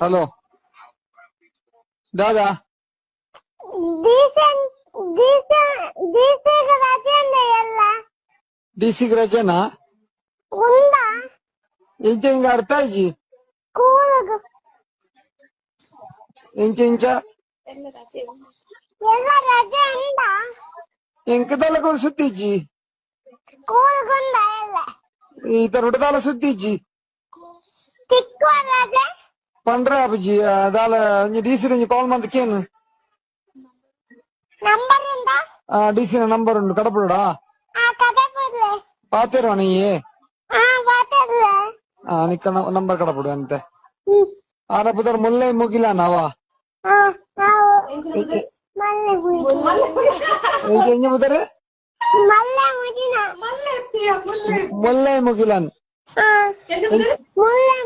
hello దాదా decent decent decent రచండి ಎಲ್ಲ ಡಿಸಿಗೆ ರಜೆನಾ ఉందా ಇಂಚ ಹಿಂಗ ಅರ್ಥ ಇಜ್ಜಿ ಕೂಲಗು ಇಂಚ ಇಂಚ ಎಲ್ಲ ರಜೆ ఉందా ಎಂಕದಲ್ಲ ಸುತ್ತಿಜ್ಜಿ కూలుగుందా ಎಲ್ಲ ಈ ತರ ಹುಡುದಾಲ ಸುತ್ತಿಜ್ಜಿ ಪಂಡ್ರ ಅಪ್ಪಾಜಿ ಅದಾಲ ಒಂಜಿ ಡಿಸಿ ಒಂಜಿ ಕಾಲ್ ಮಂತ್ ಕೇನು ಡಿಸಿ ನ ನಂಬರ್ ಉಂಡು ಕಡಪುಡ ಪಾತೇರ ನೀ ಆ ನಿಕ್ಕ ನಂಬರ್ ಕಡಪುಡು ಅಂತೆ ಆರ ಪುದರ್ ಮುಲ್ಲೆ ಮುಗಿಲ ನಾವ ಎಂಜ ಪುದರ್ ಮುಲ್ಲೆ ಮುಗಿಲನ್ ಮುಲ್ಲೆ